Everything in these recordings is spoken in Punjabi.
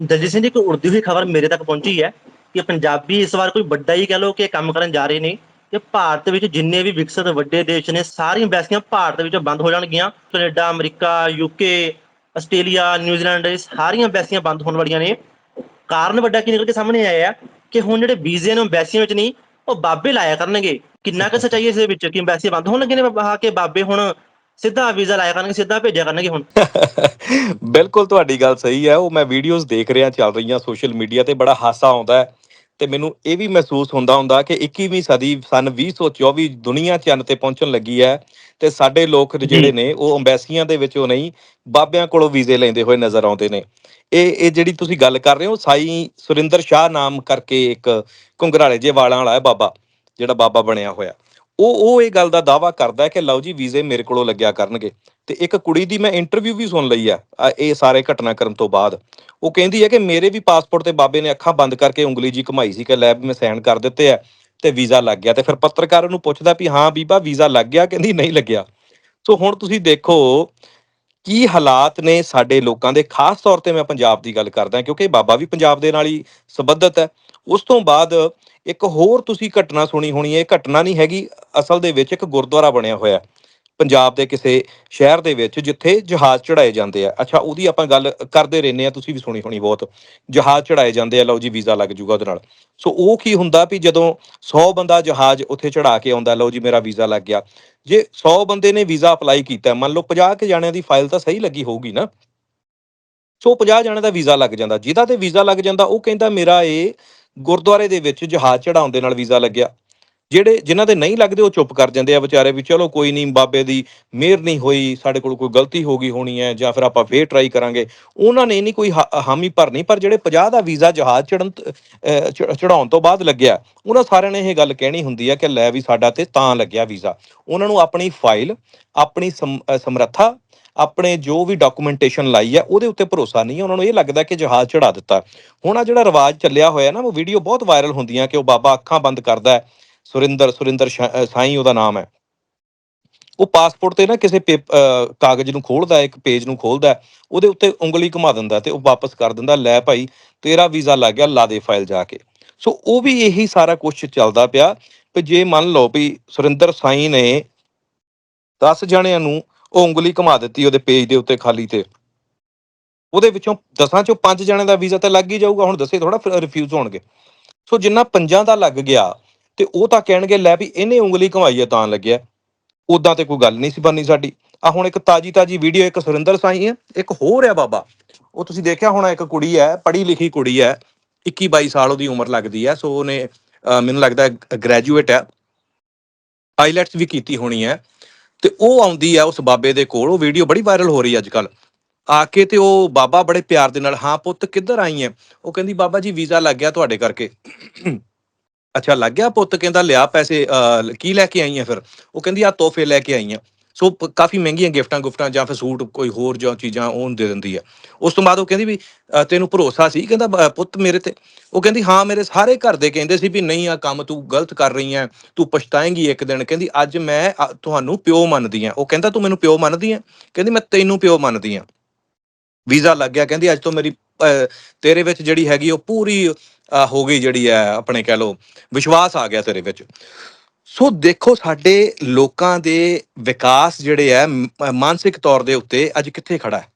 ਦਲਜੀਤ ਸਿੰਘ ਜੀ, ਇੱਕ ਉੜਦੀ ਹੋਈ ਖਬਰ ਮੇਰੇ ਤੱਕ ਪਹੁੰਚੀ ਹੈ ਕਿ ਪੰਜਾਬੀ ਇਸ ਵਾਰ ਕੋਈ ਵੱਡਾ ਹੀ ਕਹਿ ਲਓ ਕਿ ਕੰਮ ਕਰਨ ਜਾ ਰਹੇ ਨੇ ਕਿ ਭਾਰਤ ਵਿੱਚ ਜਿੰਨੇ ਵੀ ਵਿਕਸਿਤ ਵੱਡੇ ਦੇਸ਼ ਨੇ, ਸਾਰੀਆਂ ਬੈਸੀਆਂ ਭਾਰਤ ਵਿੱਚ ਬੰਦ ਹੋ ਜਾਣਗੀਆਂ। Canada, America UK Australia New Zealand ਇਹ ਸਾਰੀਆਂ ਬੈਸੀਆਂ ਬੰਦ ਹੋਣ ਵਾਲੀਆਂ ਨੇ। ਕਾਰਨ ਵੱਡਾ ਕੀ ਨਿਕਲ ਕੇ ਸਾਹਮਣੇ ਆਇਆ ਕਿ ਹੁਣ ਜਿਹੜੇ ਵੀਜ਼ੇ ਨੇ ਬੈਸੀਆਂ ਵਿੱਚ ਨਹੀਂ, ਉਹ ਬਾਬੇ ਲਾਇਆ ਕਰਨਗੇ। ਕਿੰਨਾ ਕੁ ਸੱਚਾਈ ਇਸ ਦੇ ਵਿੱਚ ਕਿ ਬੈਸੀਆਂ ਬੰਦ ਹੋਣ ਲੱਗੇ ਨੇ ਆ ਕੇ ਬਾਬੇ ਹੁਣ ਸਿੱਧਾ ਵੀਜ਼ਾ ਲਾਇਆ ਕਰਨਗੇ ਸਿੱਧਾ ਭੇਜਿਆ ਕਰਨਗੇ ਹੁਣ। ਬਿਲਕੁਲ ਤੁਹਾਡੀ ਗੱਲ ਸਹੀ ਹੈ ਉਹ ਮੈਂ ਵੀਡੀਓਜ਼ ਦੇਖ ਰਿਹਾ ਚੱਲ ਰਹੀਆਂ ਸੋਸ਼ਲ ਮੀਡੀਆ ਤੇ ਬੜਾ ਹਾਸਾ ਆਉਂਦਾ ਹੈ। ਤੇ ਮੈਨੂੰ ਇਹ ਵੀ ਮਹਿਸੂਸ ਹੁੰਦਾ ਹੁੰਦਾ ਕਿ 21ਵੀਂ ਸਦੀ ਸਨ 2024 ਦੁਨੀਆ ਚੰਨ ਤੇ ਪਹੁੰਚਣ ਲੱਗੀ ਹੈ ਤੇ ਸਾਡੇ ਲੋਕ ਜਿਹੜੇ ਨੇ ਉਹ ਅੰਬੈਸੀਆਂ ਦੇ ਵਿੱਚੋਂ ਨਹੀਂ ਬਾਬਿਆਂ ਕੋਲੋਂ ਵੀਜ਼ੇ ਲੈਂਦੇ ਹੋਏ ਨਜ਼ਰ ਆਉਂਦੇ ਨੇ। ਇਹ ਇਹ ਜਿਹੜੀ ਤੁਸੀਂ ਗੱਲ ਕਰ ਰਹੇ ਹੋ ਸਾਈ ਸੁਰਿੰਦਰ ਸ਼ਾਹ ਨਾਮ ਕਰਕੇ ਇੱਕ ਘੁੰਗਰਾਲੇ ਜੇ ਵਾਲਾਂ ਵਾਲਾ ਹੈ ਬਾਬਾ ਜਿਹੜਾ ਬਾਬਾ ਬਣਿਆ ਹੋਇਆ। ਉਹ ਉਹ ਇਹ ਗੱਲ ਦਾ ਦਾਵਾ ਕਰਦਾ ਕਿ ਲਓ ਜੀ, ਵੀਜ਼ੇ ਮੇਰੇ ਕੋਲੋਂ ਲੱਗਿਆ ਕਰਨਗੇ। ਤੇ ਇੱਕ ਕੁੜੀ ਦੀ ਮੈਂ ਇੰਟਰਵਿਊ ਵੀ ਸੁਣ ਲਈ ਆ, ਇਹ ਸਾਰੇ ਘਟਨਾਕ੍ਰਮ ਤੋਂ ਬਾਅਦ। ਉਹ ਕਹਿੰਦੀ ਹੈ ਕਿ ਮੇਰੇ ਵੀ ਪਾਸਪੋਰਟ ਤੇ ਬਾਬੇ ਨੇ ਅੱਖਾਂ ਬੰਦ ਕਰਕੇ ਉਂਗਲੀ ਜੀ ਘੁਮਾਈ ਸੀ ਕਿ ਲੈ ਵੀ ਮੈਂ ਸਾਈਨ ਕਰ ਦਿੱਤੇ ਆ ਤੇ ਵੀਜ਼ਾ ਲੱਗ ਗਿਆ। ਤੇ ਫਿਰ ਪੱਤਰਕਾਰ ਨੂੰ ਪੁੱਛਦਾ ਵੀ ਹਾਂ ਬੀਬਾ, ਵੀਜ਼ਾ ਲੱਗ ਗਿਆ ਕਹਿੰਦੀ ਨਹੀਂ ਲੱਗਿਆ। ਸੋ ਹੁਣ ਤੁਸੀਂ ਦੇਖੋ ਕੀ ਹਾਲਾਤ ਨੇ ਸਾਡੇ ਲੋਕਾਂ ਦੇ। ਖਾਸ ਤੌਰ ਤੇ ਮੈਂ ਪੰਜਾਬ ਦੀ ਗੱਲ ਕਰਦਾ ਕਿਉਂਕਿ ਬਾਬਾ ਵੀ ਪੰਜਾਬ ਦੇ ਨਾਲ ਹੀ ਸੰਬੰਧਿਤ ਹੈ। ਉਸ ਤੋਂ ਬਾਅਦ ਇੱਕ ਹੋਰ ਤੁਸੀਂ ਘਟਨਾ ਸੁਣੀ ਹੋਣੀ ਹੈ। ਇਹ ਘਟਨਾ ਨਹੀਂ ਹੈਗੀ, ਅਸਲ ਦੇ ਵਿੱਚ ਇੱਕ ਗੁਰਦੁਆਰਾ ਬਣਿਆ ਹੋਇਆ ਪੰਜਾਬ ਦੇ ਕਿਸੇ ਸ਼ਹਿਰ ਦੇ ਵਿੱਚ ਜਿੱਥੇ ਜਹਾਜ਼ ਚੜਾਏ ਜਾਂਦੇ ਆ। ਅੱਛਾ, ਉਹਦੀ ਆਪਾਂ ਗੱਲ ਕਰਦੇ ਰਹਿੰਦੇ ਆ ਤੁਸੀਂ ਵੀ ਸੁਣੀ ਹੋਣੀ ਬਹੁਤ। ਜਹਾਜ਼ ਚੜਾਏ ਜਾਂਦੇ ਆ, ਲਓ ਜੀ, ਵੀਜ਼ਾ ਲੱਗ ਜੂਗਾ ਉਹਦੇ ਨਾਲ। ਸੋ ਉਹ ਕੀ ਹੁੰਦਾ ਵੀ ਜਦੋਂ 100 ਬੰਦਾ ਜਹਾਜ਼ ਉੱਥੇ ਚੜਾ ਕੇ ਆਉਂਦਾ, ਲਓ ਜੀ, ਮੇਰਾ ਵੀਜ਼ਾ ਲੱਗ ਗਿਆ। ਜੇ 100 ਬੰਦੇ ਨੇ ਵੀਜ਼ਾ ਅਪਲਾਈ ਕੀਤਾ, ਮੰਨ ਲਓ 50 ਕੇ ਜਾਣਿਆਂ ਦੀ ਫਾਈਲ ਤਾਂ ਸਹੀ ਲੱਗੀ ਹੋਊਗੀ ਨਾ। ਸੋ 50 ਜਾਣਿਆਂ ਦਾ ਵੀਜ਼ਾ ਲੱਗ ਜਾਂਦਾ। ਜਿਹਦਾ ਤੇ ਵੀਜ਼ਾ ਲੱਗ ਜਾਂਦਾ, ਉਹ ਕਹਿੰਦਾ, ਮੇਰਾ ਇਹ ਗੁਰਦੁਆਰੇ ਦੇ ਵਿੱਚ ਜਹਾਜ਼ ਚੜਾਉਣ ਦੇ ਨਾਲ ਵੀਜ਼ਾ ਲੱਗਿਆ। ਜਿਹੜੇ ਜਿਨ੍ਹਾਂ ਦੇ ਨਹੀਂ ਲੱਗਦੇ ਉਹ ਚੁੱਪ ਕਰ ਜਾਂਦੇ ਆ ਵਿਚਾਰੇ ਵੀ ਚਲੋ ਕੋਈ ਨਹੀਂ, ਬਾਬੇ ਦੀ ਮਿਹਰ ਨਹੀਂ ਹੋਈ, ਸਾਡੇ ਕੋਲ ਕੋਈ ਗਲਤੀ ਹੋ ਗਈ ਹੋਣੀ ਹੈ ਜਾਂ ਫਿਰ ਆਪਾਂ ਫੇਰ ਟਰਾਈ ਕਰਾਂਗੇ। ਉਹਨਾਂ ਨੇ ਨਹੀਂ ਕੋਈ ਹਾ- ਹਾਮੀ ਭਰਨੀ, ਪਰ ਜਿਹੜੇ 50 ਦਾ ਵੀਜ਼ਾ ਜਹਾਜ਼ ਚੜਨ ਚੜਾਉਣ ਤੋਂ ਬਾਅਦ ਲੱਗਿਆ, ਉਹਨਾਂ ਸਾਰਿਆਂ ਨੇ ਇਹ ਗੱਲ ਕਹਿਣੀ ਹੁੰਦੀ ਹੈ ਕਿ ਲੈ ਵੀ ਸਾਡਾ ਤੇ ਤਾਂ ਲੱਗਿਆ ਵੀਜ਼ਾ। ਉਹਨਾਂ ਨੂੰ ਆਪਣੀ ਫਾਈਲ ਆਪਣੀ ਸਮ- ਸਮਰੱਥਾ ਆਪਣੇ ਜੋ ਵੀ ਡਾਕੂਮੈਂਟੇਸ਼ਨ ਲਾਈ ਹੈ ਉਹਦੇ ਉੱਤੇ ਭਰੋਸਾ ਨਹੀਂ ਉਹਨਾਂ ਨੂੰ ਇਹ ਲੱਗਦਾ ਕਿ ਜਹਾਜ਼ ਚੜਾ ਦਿੱਤਾ। ਹੁਣ ਆ ਜਿਹੜਾ ਰਿਵਾਜ ਚੱਲਿਆ ਹੋਇਆ ਨਾ, ਉਹ ਵੀਡੀਓ ਬਹੁਤ ਵਾਇਰਲ ਹੁੰਦੀਆਂ ਕਿ ਉਹ ਬਾਬਾ ਅੱਖਾਂ ਬੰਦ ਕਰਦਾ ਸੁਰਿੰਦਰ ਸੁਰਿੰਦਰ ਸ਼ਾ- ਉਹਦਾ ਨਾਮ ਹੈ। ਉਹ ਪਾਸਪੋਰਟ ਤੇ ਨਾ ਕਿਸੇ ਕਾਗਜ਼ ਨੂੰ ਖੋਲਦਾ ਇੱਕ ਪੇਜ ਨੂੰ ਖੋਲਦਾ ਉਹਦੇ ਉੱਤੇ ਉਂਗਲੀ ਘੁਮਾ ਦਿੰਦਾ ਤੇ ਉਹ ਵਾਪਸ ਕਰ ਦਿੰਦਾ, ਲੈ ਭਾਈ, ਤੇਰਾ ਵੀਜ਼ਾ ਲੱਗ ਗਿਆ, ਲਾ ਦੇ ਫਾਈਲ ਜਾ ਕੇ। ਸੋ ਉਹ ਵੀ ਇਹੀ ਸਾਰਾ ਕੁਝ ਚੱਲਦਾ ਪਿਆ, ਵੀ ਜੇ ਮੰਨ ਲਓ ਵੀ ਸੁਰਿੰਦਰ ਸਾਈਂ ਨੇ 10 ਜਣਿਆਂ ਨੂੰ ਉਹ ਉਂਗਲੀ ਘੁਮਾ ਦਿੱਤੀ ਉਹਦੇ ਪੇਜ ਦੇ ਉੱਤੇ ਖਾਲੀ ਤੇ। ਉਹਦੇ ਵਿੱਚੋਂ 10 ਚੋਂ ਪੰਜ ਜਣੇ ਦਾ ਵੀਜ਼ਾ ਤਾਂ ਲੱਗ ਹੀ ਜਾਊਗਾ, ਹੁਣ ਦੱਸੇ ਥੋੜਾ ਰਿਫਿਊਜ਼ ਹੋਣਗੇ। ਸੋ ਜਿੰਨਾ ਪੰਜਾਂ ਦਾ ਲੱਗ ਗਿਆ ਤੇ ਉਹ ਤਾਂ ਕਹਿਣਗੇ, ਲੈ ਵੀ ਇਹਨੇ ਉਂਗਲੀ ਘੁਮਾਈ ਹੈ ਤਾਂ ਲੱਗਿਆ। ਉਦਾਂ ਤੇ ਕੋਈ ਗੱਲ ਨਹੀਂ ਸੀ ਬਣਨੀ ਸਾਡੀ। ਆ ਹੁਣ ਇੱਕ ਤਾਜੀ ਤਾਜੀ ਵੀਡੀਓ ਇੱਕ ਸੁਰਿੰਦਰ ਸਾਈ ਹੈ ਇੱਕ ਹੋਰ ਹੈ ਬਾਬਾ। ਉਹ ਤੁਸੀਂ ਦੇਖਿਆ ਹੋਣਾ, ਇੱਕ ਕੁੜੀ ਹੈ ਪੜ੍ਹੀ ਲਿਖੀ ਕੁੜੀ ਹੈ 21 22 ਸਾਲ ਉਹਦੀ ਉਮਰ ਲੱਗਦੀ ਹੈ, ਸੋ ਉਹਨੇ ਮੈਨੂੰ ਲੱਗਦਾ ਗ੍ਰੈਜੂਏਟ ਹੈ। ਆਈਲੈਟਸ ਵੀ ਕੀਤੀ ਹੋਣੀ ਹੈ। ਤੇ ਉਹ ਆਉਂਦੀ ਹੈ ਉਸ ਬਾਬੇ ਦੇ ਕੋਲ ਉਹ ਵੀਡੀਓ ਬੜੀ ਵਾਇਰਲ ਹੋ ਰਹੀ ਹੈ ਅੱਜ ਕੱਲ ਆ ਕੇ ਤੇ ਉਹ ਬਾਬਾ ਬੜੇ ਪਿਆਰ ਦੇ ਨਾਲ ਹਾਂ ਪੁੱਤ ਕਿੱਧਰ ਆਈ ਹੈ ਉਹ ਕਹਿੰਦੀ ਬਾਬਾ ਜੀ ਵੀਜ਼ਾ ਲੱਗ ਗਿਆ ਤੁਹਾਡੇ ਕਰਕੇ। ਅੱਛਾ ਲੱਗ ਗਿਆ ਪੁੱਤ? ਕਹਿੰਦਾ ਲਿਆ ਪੈਸੇ ਅਹ, ਕੀ ਲੈ ਕੇ ਆਈ ਆ ਫਿਰ? ਉਹ ਕਹਿੰਦੀ ਆ ਤੋਹਫੇ ਲੈ ਕੇ ਆਈ ਆ। ਸੋ ਪ- ਕਾਫੀ ਮਹਿੰਗੀਆਂ ਗਿਫਟਾਂ ਗੁਫਟਾਂ ਜਾਂ ਫਿਰ ਸੂਟ ਕੋਈ ਹੋਰ ਜੋ ਚੀਜ਼ਾਂ ਉਹ ਦੇ ਦਿੰਦੀ ਹੈ ਉਸ ਤੋਂ ਬਾਅਦ ਉਹ ਕਹਿੰਦੀ ਵੀ ਅਹ, ਤੈਨੂੰ ਭਰੋਸਾ ਸੀ? ਕਹਿੰਦਾ ਬ- ਪੁੱਤ ਮੇਰੇ ਤੇ ਉਹ ਕਹਿੰਦੀ ਹਾਂ ਮੇਰੇ ਸਾਰੇ ਘਰ ਦੇ ਕਹਿੰਦੇ ਸੀ ਵੀ ਨਹੀਂ ਆ ਕੰਮ ਤੂੰ ਗਲਤ ਕਰ ਰਹੀ ਹੈ ਤੂੰ ਪਛਤਾਏਂਗੀ ਇੱਕ ਦਿਨ। ਕਹਿੰਦੀ ਅੱਜ ਮੈਂ ਅ, ਤੁਹਾਨੂੰ ਪਿਓ ਮੰਨਦੀ ਹਾਂ ਉਹ ਕਹਿੰਦਾ ਤੂੰ ਮੈਨੂੰ ਪਿਓ ਮੰਨਦੀ ਆ? ਕਹਿੰਦੀ ਮੈਂ ਤੈਨੂੰ ਪਿਓ ਮੰਨਦੀ ਹਾਂ ਵੀਜ਼ਾ ਲੱਗ ਗਿਆ ਕਹਿੰਦੀ ਅੱਜ ਤੋਂ ਮੇਰੀ ਅਹ, ਤੇਰੇ ਵਿੱਚ ਜਿਹੜੀ ਹੈਗੀ ਉਹ ਪੂਰੀ ਅਹ, ਹੋ ਗਈ ਜਿਹੜੀ ਹੈ ਆਪਣੇ ਕਹਿ ਲੋ ਵਿਸ਼ਵਾਸ ਆ ਗਿਆ ਤੇਰੇ ਵਿੱਚ। ਸੋ ਦੇਖੋ, ਸਾਡੇ ਲੋਕਾਂ ਦੇ ਵਿਕਾਸ ਜਿਹੜੇ ਹੈ ਮਾਨਸਿਕ ਤੌਰ ਦੇ ਉੱਤੇ ਅੱਜ ਕਿੱਥੇ ਖੜਾ ਹੈ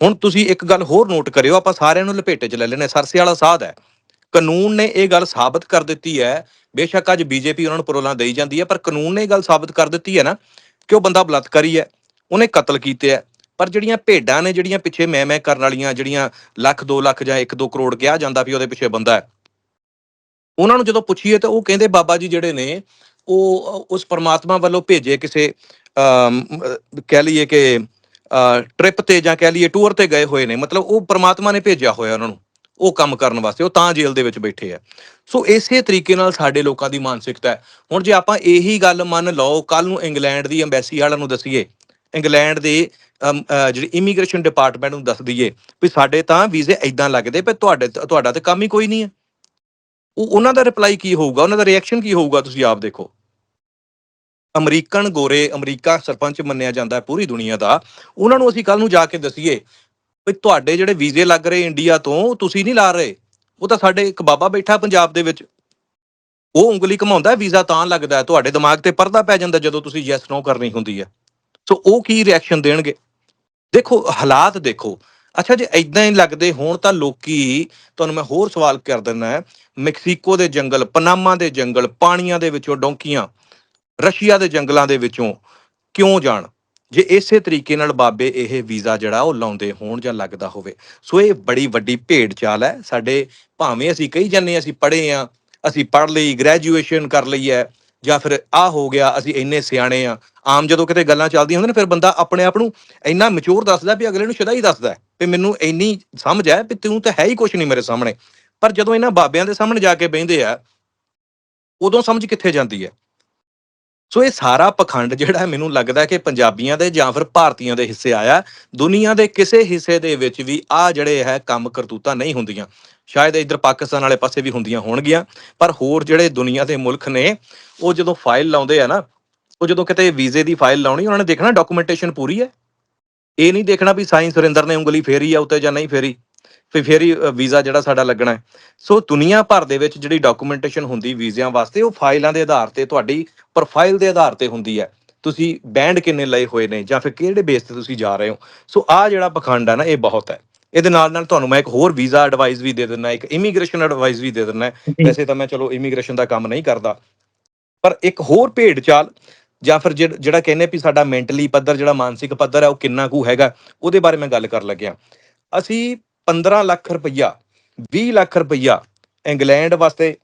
ਹੁਣ ਤੁਸੀਂ ਇੱਕ ਗੱਲ ਹੋਰ ਨੋਟ ਕਰਿਓ, ਆਪਾਂ ਸਾਰਿਆਂ ਨੂੰ ਲਪੇਟੇ 'ਚ ਲੈ ਲੈਣੇ ਸਰਸੇ ਵਾਲਾ ਸਾਧ ਹੈ ਕਾਨੂੰਨ ਨੇ ਇਹ ਗੱਲ ਸਾਬਤ ਕਰ ਦਿੱਤੀ ਹੈ ਬੇਸ਼ੱਕ ਅੱਜ ਬੀਜੇਪੀ ਉਹਨਾਂ ਨੂੰ ਪਰੋਲਾਂ ਦੇਈ ਜਾਂਦੀ ਹੈ ਪਰ ਕਾਨੂੰਨ ਨੇ ਇਹ ਗੱਲ ਸਾਬਤ ਕਰ ਦਿੱਤੀ ਹੈ ਨਾ ਕਿ ਉਹ ਬੰਦਾ ਬਲਾਤਕਾਰੀ ਹੈ ਉਹਨੇ ਕਤਲ ਕੀਤੇ ਹੈ ਪਰ ਜਿਹੜੀਆਂ ਭੇਡਾਂ ਨੇ, ਜਿਹੜੀਆਂ ਪਿੱਛੇ ਮੈਂ ਮੈਂ ਕਰਨ ਵਾਲੀਆਂ, ਜਿਹੜੀਆਂ ਲੱਖ 2 ਲੱਖ ਜਾਂ 1-2 ਕਰੋੜ ਕਿਹਾ ਜਾਂਦਾ ਵੀ ਉਹਦੇ ਪਿੱਛੇ ਬੰਦਾ ਹੈ ਉਹਨਾਂ ਨੂੰ ਜਦੋਂ ਪੁੱਛੀਏ ਤਾਂ ਉਹ ਕਹਿੰਦੇ ਬਾਬਾ ਜੀ ਜਿਹੜੇ ਨੇ, ਉਹ ਉਸ ਪਰਮਾਤਮਾ ਵੱਲੋਂ ਭੇਜੇ ਕਿਸੇ ਕਹਿ ਲਈਏ ਕਿ ਟ੍ਰਿਪ ਤੇ ਜਾਂ ਕਹਿ ਲਈਏ ਟੂਰ ਤੇ ਗਏ ਹੋਏ ਨੇ। ਮਤਲਬ ਉਹ ਪਰਮਾਤਮਾ ਨੇ ਭੇਜਿਆ ਹੋਇਆ ਉਹਨਾਂ ਨੂੰ, ਉਹ ਕੰਮ ਕਰਨ ਵਾਸਤੇ, ਉਹ ਤਾਂ ਜੇਲ੍ਹ ਦੇ ਵਿੱਚ ਬੈਠੇ ਆ। ਸੋ ਇਸੇ ਤਰੀਕੇ ਨਾਲ ਸਾਡੇ ਲੋਕਾਂ ਦੀ ਮਾਨਸਿਕਤਾ ਹੈ। ਹੁਣ ਜੇ ਆਪਾਂ ਇਹੀ ਗੱਲ ਮੰਨ ਲਓ ਕੱਲ ਨੂੰ ਇੰਗਲੈਂਡ ਦੀ ਐਮਬੈਸੀ ਵਾਲਿਆਂ ਨੂੰ ਦਸੀਏ, ਇੰਗਲੈਂਡ ਦੇ ਜਿਹੜੀ ਇਮੀਗ੍ਰੇਸ਼ਨ ਡਿਪਾਰਟਮੈਂਟ ਨੂੰ ਦੱਸ ਦਈਏ, ਵੀ ਸਾਡੇ ਤਾਂ ਵੀਜ਼ੇ ਐਦਾਂ ਲੱਗਦੇ ਪਰ ਤੁਹਾਡੇ, ਤੁਹਾਡਾ ਤਾਂ ਕੰਮ ਹੀ ਕੋਈ ਨਹੀਂ ਹੈ। ਉਹ ਉਹਨਾਂ ਦਾ ਰਿਪਲਾਈ ਕੀ ਹੋਊਗਾ? ਉਹਨਾਂ ਦਾ ਰਿਐਕਸ਼ਨ ਕੀ ਹੋਊਗਾ? ਤੁਸੀਂ ਆਪ ਦੇਖੋ। ਅਮਰੀਕਨ ਗੋਰੇ, ਅਮਰੀਕਾ ਸਰਪੰਚ ਮੰਨਿਆ ਜਾਂਦਾ ਹੈ ਪੂਰੀ ਦੁਨੀਆ ਦਾ। ਉਹਨਾਂ ਨੂੰ ਅਸੀਂ ਕੱਲ ਨੂੰ ਜਾ ਕੇ ਦਸੀਏ ਵੀ ਤੁਹਾਡੇ ਜਿਹੜੇ ਵੀਜ਼ੇ ਲੱਗ ਰਹੇ ਇੰਡੀਆ ਤੋਂ, ਤੁਸੀਂ ਨਹੀਂ ਲਾ ਰਹੇ। ਉਹ ਤਾਂ ਸਾਡੇ ਇੱਕ ਬਾਬਾ ਬੈਠਾ ਪੰਜਾਬ ਦੇ ਵਿੱਚ। ਉਹ ਉਂਗਲੀ ਘਮਾਉਂਦਾ ਵੀਜ਼ਾ ਤਾਂ ਲੱਗਦਾ ਤੁਹਾਡੇ ਦਿਮਾਗ ਤੇ ਪਰਦਾ ਪੈ ਜਾਂਦਾ ਜਦੋਂ ਤੁਸੀਂ ਯੈਸ ਨੋ ਕਰਨੀ ਹੁੰਦੀ ਹੈ। ਸੋ ਉਹ ਕੀ ਰਿਐਕਸ਼ਨ ਦੇਣਗੇ? ਦੇਖੋ, ਹਾਲਾਤ ਦੇਖੋ। ਅੱਛਾ ਜੇ ਇਦਾਂ ਹੀ ਲੱਗਦੇ ਹੋਣ ਤਾਂ ਲੋਕੀ ਤੁਹਾਨੂੰ ਮੈਂ ਹੋਰ ਸਵਾਲ ਕਰ ਦਿੰਦਾ ਮੈਕਸੀਕੋ ਦੇ ਜੰਗਲ, ਪਨਾਮਾ ਦੇ ਜੰਗਲ, ਪਾਣੀਆਂ ਦੇ ਵਿੱਚੋਂ ਡੌਂਕੀਆਂ, ਰਸ਼ੀਆ ਦੇ ਜੰਗਲਾਂ ਦੇ ਵਿੱਚੋਂ ਕਿਉਂ ਜਾਣ? ਜੇ ਇਸੇ ਤਰੀਕੇ ਨਾਲ ਬਾਬੇ ਇਹ ਵੀਜ਼ਾ ਜਿਹੜਾ ਉਹ ਲਾਉਂਦੇ ਹੋਣ ਜਾਂ ਲੱਗਦਾ ਹੋਵੇ। ਸੋ ਇਹ ਬੜੀ ਵੱਡੀ ਭੇਡ ਚਾਲ ਹੈ। ਸਾਡੇ ਭਾਵੇਂ ਅਸੀਂ ਕਹੀ ਜਾਂਦੇ ਹਾਂ ਅਸੀਂ ਪੜ੍ਹੇ ਆ ਅਸੀਂ ਪੜ੍ਹ ਲਈ, ਗ੍ਰੈਜੂਏਸ਼ਨ ਕਰ ਲਈ ਹੈ ਜਾਂ ਫਿਰ ਆ ਹੋ ਗਿਆ, ਅਸੀਂ ਇੰਨੇ ਸਿਆਣੇ ਆ। ਆਮ ਜਦੋਂ ਕਿਤੇ ਗੱਲਾਂ ਚੱਲਦੀਆਂ ਹੁੰਦੀਆਂ ਨੇ, ਫਿਰ ਬੰਦਾ ਆਪਣੇ ਆਪ ਨੂੰ ਇੰਨਾ ਮੈਚੁਰ ਦੱਸਦਾ ਵੀ ਅਗਲੇ ਨੂੰ ਸ਼ਦਾ ਹੀ ਦੱਸਦਾ ਹੈ ਵੀ ਮੈਨੂੰ ਇੰਨੀ ਸਮਝ ਹੈ ਵੀ ਤੂੰ ਤਾਂ ਹੈ ਹੀ ਕੁਝ ਨਹੀਂ ਮੇਰੇ ਸਾਹਮਣੇ। ਪਰ ਜਦੋਂ ਇਹਨਾਂ ਬਾਬਿਆਂ ਦੇ ਸਾਹਮਣੇ ਜਾ ਕੇ ਬਹਿੰਦੇ ਆ, ਉਦੋਂ ਸਮਝ ਕਿੱਥੇ ਜਾਂਦੀ ਹੈ? ਸੋ ਇਹ ਸਾਰਾ ਪਖੰਡ ਜਿਹੜਾ ਮੈਨੂੰ ਲੱਗਦਾ ਕਿ ਪੰਜਾਬੀਆਂ ਦੇ ਜਾਂ ਫਿਰ ਭਾਰਤੀਆਂ ਦੇ ਹਿੱਸੇ ਆਇਆ, ਦੁਨੀਆ ਦੇ ਕਿਸੇ ਹਿੱਸੇ ਦੇ ਵਿੱਚ ਵੀ ਆ ਜਿਹੜੇ ਹੈ ਕੰਮ ਕਰਤੂਤਾਂ ਨਹੀਂ ਹੁੰਦੀਆਂ। ਸ਼ਾਇਦ ਇਧਰ ਪਾਕਿਸਤਾਨ ਵਾਲੇ ਪਾਸੇ ਵੀ ਹੁੰਦੀਆਂ ਹੋਣਗੀਆਂ, ਪਰ ਹੋਰ ਜਿਹੜੇ ਦੁਨੀਆ ਦੇ ਮੁਲਕ ਨੇ, ਉਹ ਜਦੋਂ ਫਾਈਲ ਲਾਉਂਦੇ ਆ ਨਾ, ਉਹ ਜਦੋਂ ਕਿਤੇ ਵੀਜ਼ੇ ਦੀ ਫਾਈਲ ਲਾਉਣੀ, ਉਹਨਾਂ ਨੇ ਦੇਖਣਾ ਡਾਕੂਮੈਂਟੇਸ਼ਨ ਪੂਰੀ ਹੈ। ਇਹ ਨਹੀਂ ਦੇਖਣਾ ਵੀ ਸਾਈਂ ਸੁਰਿੰਦਰ ਨੇ ਉਂਗਲੀ ਫੇਰੀ ਆ ਉੱਤੇ ਜਾਂ ਨਹੀਂ ਫੇਰੀ ਫਿਰ ਫੇਰ ਹੀ ਵੀਜ਼ਾ ਜਿਹੜਾ ਸਾਡਾ ਲੱਗਣਾ ਹੈ। ਸੋ ਦੁਨੀਆ ਭਰ ਦੇ ਵਿੱਚ ਜਿਹੜੀ ਡਾਕੂਮੈਂਟੇਸ਼ਨ ਹੁੰਦੀ ਵੀਜ਼ਿਆਂ ਵਾਸਤੇ, ਉਹ ਫਾਈਲਾਂ ਦੇ ਆਧਾਰ ਤੇ ਤੁਹਾਡੀ ਪ੍ਰੋਫਾਈਲ ਦੇ ਆਧਾਰ ਤੇ ਹੁੰਦੀ ਹੈ। ਤੁਸੀਂ ਬੈਂਡ ਕਿੰਨੇ ਲਏ ਹੋਏ ਨੇ ਜਾਂ ਫਿਰ ਕਿਹੜੇ ਬੇਸ ਤੇ ਤੁਸੀਂ ਜਾ ਰਹੇ ਹੋ। ਸੋ ਆ ਜਿਹੜਾ ਪਖੰਡ ਹੈ ਨਾ, ਇਹ ਬਹੁਤ ਹੈ। ਇਹਦੇ ਨਾਲ ਨਾਲ ਤੁਹਾਨੂੰ ਮੈਂ ਇੱਕ ਹੋਰ ਵੀਜ਼ਾ ਐਡਵਾਈਸ ਵੀ ਦੇ ਦਿੰਦਾ ਇੱਕ ਇਮੀਗ੍ਰੇਸ਼ਨ ਐਡਵਾਈਸ ਵੀ ਦੇ ਦਿੰਦਾ। ਵੈਸੇ ਤਾਂ ਮੈਂ ਚਲੋ ਇਮੀਗ੍ਰੇਸ਼ਨ ਦਾ ਕੰਮ ਨਹੀਂ ਕਰਦਾ। ਪਰ ਇੱਕ ਹੋਰ ਭੇਡ ਚਾਲ ਜਾਂ ਫਿਰ ਜਿਹੜਾ ਕਹਿੰਦੇ ਵੀ ਸਾਡਾ ਮੈਂਟਲੀ ਪੱਧਰ ਜਿਹੜਾ ਮਾਨਸਿਕ ਪੱਧਰ ਹੈ ਉਹ ਕਿੰਨਾ ਕੁ ਹੈਗਾ ਉਹਦੇ ਬਾਰੇ ਮੈਂ ਗੱਲ ਕਰਨ ਲੱਗਿਆ। ਅਸੀਂ 15 ਲੱਖ ਰੁਪਈਆ 20 ਲੱਖ ਰੁਪਈਆ ਇੰਗਲੈਂਡ ਵਾਸਤੇ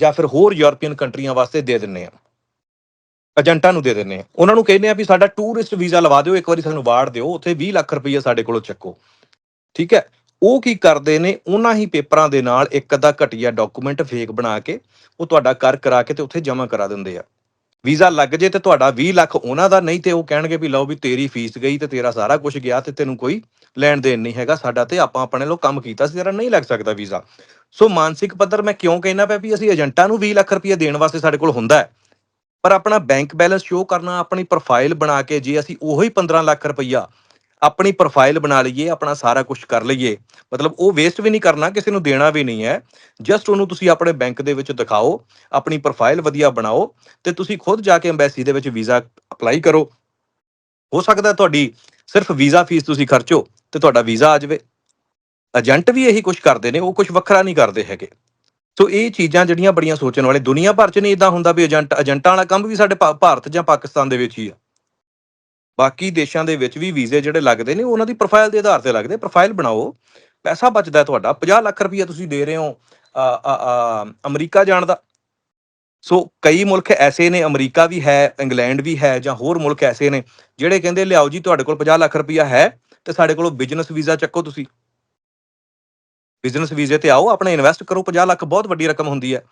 ਜਾਂ ਫਿਰ ਹੋਰ ਯੂਰਪੀਅਨ ਕੰਟਰੀਆਂ ਵਾਸਤੇ ਦੇ ਦਿੰਨੇ ਆ ਏਜੰਟਾਂ ਨੂੰ ਦੇ ਦਿੰਨੇ ਆ ਉਹਨਾਂ ਨੂੰ ਕਹਿੰਦੇ ਆ ਵੀ ਸਾਡਾ ਟੂਰਿਸਟ ਵੀਜ਼ਾ ਲਵਾ ਦਿਓ ਇੱਕ ਵਾਰੀ ਸਾਨੂੰ ਵਾਰਡ ਦਿਓ ਉੱਥੇ 20 ਲੱਖ ਰੁਪਈਆ ਸਾਡੇ ਕੋਲੋਂ ਚੱਕੋ। ਠੀਕ ਹੈ? ਉਹ ਕੀ ਕਰਦੇ ਨੇ? ਉਹਨਾਂ ਹੀ ਪੇਪਰਾਂ ਦੇ ਨਾਲ ਇੱਕ ਅੱਧਾ ਘਟੀਆ ਡਾਕੂਮੈਂਟ ਫੇਕ ਬਣਾ ਕੇ ਉਹ ਤੁਹਾਡਾ ਕਰ ਕਰਾ ਕੇ ਤੇ ਉੱਥੇ ਜਮ੍ਹਾਂ ਕਰਾ ਦਿੰਦੇ ਆ। ਵੀਜ਼ਾ ਲੱਗ ਜੇ ਤੇ ਤੁਹਾਡਾ 20 ਲੱਖ ਉਹਨਾਂ ਦਾ, ਨਹੀਂ ਤੇ ਉਹ ਕਹਿਣਗੇ ਵੀ ਲਓ ਵੀ ਤੇਰੀ ਫੀਸ ਗਈ ਤੇ ਤੇਰਾ ਸਾਰਾ ਕੁਝ ਗਿਆ ਤੇ ਤੈਨੂੰ ਕੋਈ ਲੈਣ ਦੇਣ ਨਹੀਂ ਹੈਗਾ ਸਾਡਾ ਤੇ ਆਪਾਂ ਆਪਣੇ ਲੋ ਕੰਮ ਕੀਤਾ ਸੀ, ਤੇਰਾ ਨਹੀਂ ਲੱਗ ਸਕਦਾ ਵੀਜ਼ਾ। ਸੋ ਮਾਨਸਿਕ ਪੱਧਰ ਮੈਂ ਕਿਉਂ ਕਹਿਣਾ ਪਿਆ ਵੀ ਅਸੀਂ ਏਜੰਟਾਂ ਨੂੰ 20 ਲੱਖ ਰੁਪਏ ਦੇਣ ਵਾਸਤੇ ਸਾਡੇ ਕੋਲ ਹੁੰਦਾ ਹੈ। ਪਰ ਆਪਣਾ ਬੈਂਕ ਬੈਲੈਂਸ ਸ਼ੋ ਕਰਨਾ, ਆਪਣੀ ਪ੍ਰੋਫਾਈਲ ਬਣਾ ਕੇ ਜੇ ਅਸੀਂ ਉਹੀ 15 ਲੱਖ ਰੁਪਈਆ ਆਪਣੀ ਪ੍ਰੋਫਾਈਲ ਬਣਾ ਲਈਏ, ਆਪਣਾ ਸਾਰਾ ਕੁਝ ਕਰ ਲਈਏ। ਮਤਲਬ ਉਹ ਵੇਸਟ ਵੀ ਨਹੀਂ ਕਰਨਾ, ਕਿਸੇ ਨੂੰ ਦੇਣਾ ਵੀ ਨਹੀਂ ਹੈ। ਜਸਟ ਉਹਨੂੰ ਤੁਸੀਂ ਆਪਣੇ ਬੈਂਕ ਦੇ ਵਿੱਚ ਦਿਖਾਓ, ਆਪਣੀ ਪ੍ਰੋਫਾਈਲ ਵਧੀਆ ਬਣਾਓ ਤੇ ਤੁਸੀਂ ਖੁਦ ਜਾ ਕੇ ਐਮਬੈਸੀ ਦੇ ਵਿੱਚ ਵੀਜ਼ਾ ਅਪਲਾਈ ਕਰੋ। ਹੋ ਸਕਦਾ ਤੁਹਾਡੀ ਸਿਰਫ ਵੀਜ਼ਾ ਫੀਸ ਤੁਸੀਂ ਖਰਚੋ ਤੇ ਤੁਹਾਡਾ ਵੀਜ਼ਾ ਆ ਜਾਵੇ। ਏਜੰਟ ਵੀ ਇਹੀ ਕੁਝ ਕਰਦੇ ਨੇ, ਉਹ ਕੁਝ ਵੱਖਰਾ ਨਹੀਂ ਕਰਦੇ ਹੈਗੇ। ਸੋ ਇਹ ਚੀਜ਼ਾਂ ਜਿਹੜੀਆਂ ਬੜੀਆਂ ਸੋਚਣ ਵਾਲੇ, ਦੁਨੀਆ ਭਰ 'ਚ ਨਹੀਂ ਇਦਾਂ ਹੁੰਦਾ ਵੀ ਏਜੰਟ ਏਜੰਟਾਂ ਵਾਲਾ ਕੰਮ ਵੀ ਸਾਡੇ ਭਾ- ਭਾਰਤ ਜਾਂ ਪਾਕਿਸਤਾਨ ਦੇ ਵਿੱਚ ਹੀ ਆ। ਬਾਕੀ ਦੇਸ਼ਾਂ ਦੇ ਵਿੱਚ ਵੀ ਵੀਜ਼ੇ ਜਿਹੜੇ ਲੱਗਦੇ ਨੇ, ਉਹਨਾਂ ਦੀ ਪ੍ਰੋਫਾਈਲ ਦੇ ਆਧਾਰ ਤੇ ਲੱਗਦੇ ਪ੍ਰੋਫਾਈਲ ਬਣਾਓ। ਪੈਸਾ ਬਚਦਾ ਤੁਹਾਡਾ। 50 ਲੱਖ ਰੁਪਈਆ ਤੁਸੀਂ ਦੇ ਰਹੇ ਹੋ ਅਮਰੀਕਾ ਜਾਣ ਦਾ। ਸੋ ਕਈ ਮੁਲਕ ਐਸੇ ਨੇ, ਅਮਰੀਕਾ ਵੀ ਹੈ, ਇੰਗਲੈਂਡ ਵੀ ਹੈ, ਜਾਂ ਹੋਰ ਮੁਲਕ ਐਸੇ ਨੇ, ਜਿਹੜੇ ਕਹਿੰਦੇ, ਲਿਆਓ ਜੀ, ਤੁਹਾਡੇ ਕੋਲ 50 ਲੱਖ ਰੁਪਈਆ ਹੈ ਤੇ ਸਾਡੇ ਕੋਲੋਂ ਬਿਜ਼ਨਸ ਵੀਜ਼ਾ ਚੱਕੋ ਤੁਸੀਂ। ਬਿਜ਼ਨਸ ਵੀਜ਼ੇ ਤੇ ਆਓ, ਆਪਣਾ ਇਨਵੈਸਟ ਕਰੋ। 50 ਲੱਖ ਬਹੁਤ ਵੱਡੀ ਰਕਮ ਹੁੰਦੀ ਹੈ।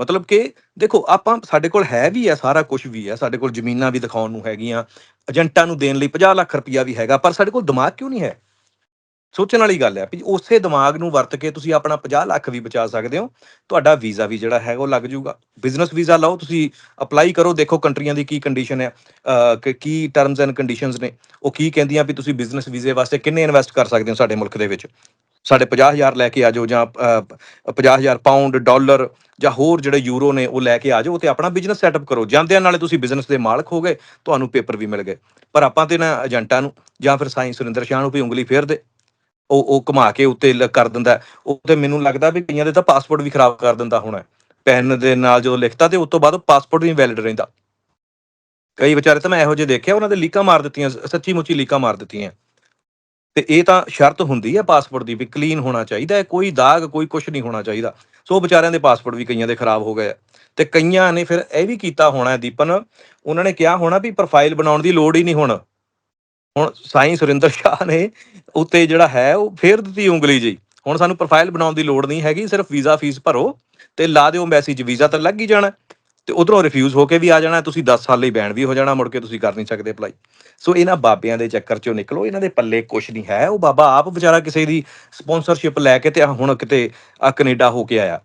ਮਤਲਬ ਕਿ ਦੇਖੋ ਆਪਾਂ ਸਾਡੇ ਕੋਲ ਹੈ ਵੀ ਹੈ ਸਾਰਾ ਕੁਝ ਵੀ ਹੈ ਸਾਡੇ ਕੋਲ ਜ਼ਮੀਨਾਂ ਵੀ ਦਿਖਾਉਣ ਨੂੰ ਹੈਗੀਆਂ ਏਜੰਟਾਂ ਨੂੰ ਦੇਣ ਲਈ 50 ਲੱਖ ਰੁਪਈਆ ਵੀ ਹੈਗਾ ਪਰ ਸਾਡੇ ਕੋਲ ਦਿਮਾਗ ਕਿਉਂ ਨਹੀਂ ਹੈ? ਸੋਚਣ ਵਾਲੀ ਗੱਲ ਹੈ ਵੀ ਉਸੇ ਦਿਮਾਗ ਨੂੰ ਵਰਤ ਕੇ ਤੁਸੀਂ ਆਪਣਾ 50 ਲੱਖ ਵੀ ਬਚਾ ਸਕਦੇ ਹੋ ਤੁਹਾਡਾ ਵੀਜ਼ਾ ਵੀ ਜਿਹੜਾ ਹੈਗਾ ਉਹ ਲੱਗ ਜਾਊਗਾ। ਬਿਜ਼ਨਸ ਵੀਜ਼ਾ ਲਓ ਤੁਸੀਂ ਅਪਲਾਈ ਕਰੋ ਦੇਖੋ ਕੰਟਰੀਆਂ ਦੀ ਕੀ ਕੰਡੀਸ਼ਨ ਹੈ ਕਿ ਕੀ ਟਰਮਸ ਐਂਡ ਕੰਡੀਸ਼ਨਸ ਨੇ ਉਹ ਕੀ ਕਹਿੰਦੀਆਂ ਵੀ ਤੁਸੀਂ ਬਿਜ਼ਨਸ ਵੀਜ਼ੇ ਵਾਸਤੇ ਕਿੰਨੇ ਇਨਵੈਸਟ ਕਰ ਸਕਦੇ ਹੋ ਸਾਡੇ ਮੁਲਕ ਦੇ ਵਿੱਚ। ਸਾਡੇ 50000 ਲੈ ਕੇ ਆ ਜਾਓ ਜਾਂ ਅਹ, 50000 ਪਾਉਂਡ ਡਾਲਰ ਜਾਂ ਹੋਰ ਜਿਹੜੇ ਯੂਰੋ ਨੇ ਉਹ ਲੈ ਕੇ ਆ ਜਾਓ ਤੇ ਆਪਣਾ ਬਿਜ਼ਨਸ ਸੈਟਅਪ ਕਰੋ। ਜਾਂਦਿਆਂ ਨਾਲੇ ਤੁਸੀਂ ਬਿਜ਼ਨਸ ਦੇ ਮਾਲਕ ਹੋ ਗਏ ਤੁਹਾਨੂੰ ਪੇਪਰ ਵੀ ਮਿਲ ਗਏ। ਪਰ ਆਪਾਂ ਤੇ ਨਾ ਏਜੰਟਾਂ ਨੂੰ ਜਾਂ ਫਿਰ ਸਾਈਂ ਸੁਰਿੰਦਰ ਸ਼ਾਹ ਨੂੰ ਵੀ ਉਂਗਲੀ ਫੇਰਦੇ। ਉਹ ਉਹ ਘੁਮਾ ਕੇ ਉੱਤੇ ਲ- ਕਰ ਦਿੰਦਾ ਹੈ। ਉਹ ਤੇ ਮੈਨੂੰ ਲੱਗਦਾ ਵੀ ਕਈਆਂ ਦੇ ਤਾਂ ਪਾਸਪੋਰਟ ਵੀ ਖਰਾਬ ਕਰ ਦਿੰਦਾ ਹੋਣਾ ਪੈਨ ਦੇ ਨਾਲ ਜਦੋਂ ਲਿਖਤਾ ਤੇ ਉਸ ਤੋਂ ਬਾਅਦ ਪਾਸਪੋਰਟ ਵੀ ਵੈਲਿਡ ਰਹਿੰਦਾ। ਕਈ ਵਿਚਾਰੇ ਤਾਂ ਮੈਂ ਇਹੋ ਜਿਹੇ ਦੇਖਿਆ, ਉਹਨਾਂ ਦੇ ਲੀਕਾਂ ਮਾਰ ਦਿੱਤੀਆਂ ਸੱਚੀ ਮੁੱਚੀ ਲੀਕਾਂ ਮਾਰ ਦਿੱਤੀਆਂ। ਤੇ ਇਹ ਤਾਂ ਸ਼ਰਤ ਹੁੰਦੀ ਹੈ ਪਾਸਪੋਰਟ ਦੀ ਵੀ ਕਲੀਨ ਹੋਣਾ ਚਾਹੀਦਾ ਹੈ, ਕੋਈ ਦਾਗ, ਕੋਈ ਕੁਝ ਨਹੀਂ ਹੋਣਾ ਚਾਹੀਦਾ। ਸੋ ਵਿਚਾਰਿਆਂ ਦੇ ਪਾਸਪੋਰਟ ਵੀ ਕਈਆਂ ਦੇ ਖਰਾਬ ਹੋ ਗਏ ਆ। ਤੇ ਕਈਆਂ ਨੇ ਫਿਰ ਇਹ ਵੀ ਕੀਤਾ ਹੋਣਾ ਦੀਪਨ, ਉਹਨਾਂ ਨੇ ਕਿਹਾ ਹੋਣਾ ਵੀ ਪ੍ਰੋਫਾਈਲ ਬਣਾਉਣ ਦੀ ਲੋੜ ਹੀ ਨਹੀਂ ਹੁਣ। ਹੁਣ ਸਾਈਂ ਸੁਰਿੰਦਰ ਸ਼ਾਹ ਨੇ ਉੱਤੇ ਜਿਹੜਾ ਹੈ ਉਹ ਫੇਰ ਦਿੱਤੀ ਉਂਗਲੀ ਜੀ ਹੁਣ ਸਾਨੂੰ ਪ੍ਰੋਫਾਈਲ ਬਣਾਉਣ ਦੀ ਲੋੜ ਨਹੀਂ ਹੈਗੀ, ਸਿਰਫ ਵੀਜ਼ਾ ਫੀਸ ਭਰੋ ਤੇ ਲਾ ਦਿਓ ਮੈਸੇਜ ਵੀਜ਼ਾ ਤਾਂ ਲੱਗ ਹੀ ਜਾਣਾ। ਤੇ ਉਧਰੋਂ ਰਿਫਿਊਜ਼ ਹੋ ਕੇ ਵੀ ਆ ਜਾਣਾ, ਤੁਸੀਂ 10 ਸਾਲ ਲਈ ਬੈਨ ਵੀ ਹੋ ਜਾਣਾ, ਮੁੜ ਕੇ ਤੁਸੀਂ ਕਰ ਨਹੀਂ ਸਕਦੇ ਅਪਲਾਈ ਸੋ ਇਹਨਾਂ ਬਾਬਿਆਂ ਦੇ ਚੱਕਰ ਚੋਂ ਨਿਕਲੋ, ਇਹਨਾਂ ਦੇ ਪੱਲੇ ਕੁਝ ਨਹੀਂ ਹੈ। ਉਹ ਬਾਬਾ ਆਪ ਵਿਚਾਰਾ ਕਿਸੇ ਦੀ ਸਪਾਂਸਰਸ਼ਿਪ ਲੈ ਕੇ ਤੇ ਹੁਣ ਕਿਤੇ ਆ ਕੈਨੇਡਾ ਹੋ ਕੇ ਆਇਆ।